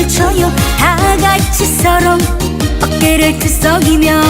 춤을 춰요. 다 같이 서로 어깨를 들썩이며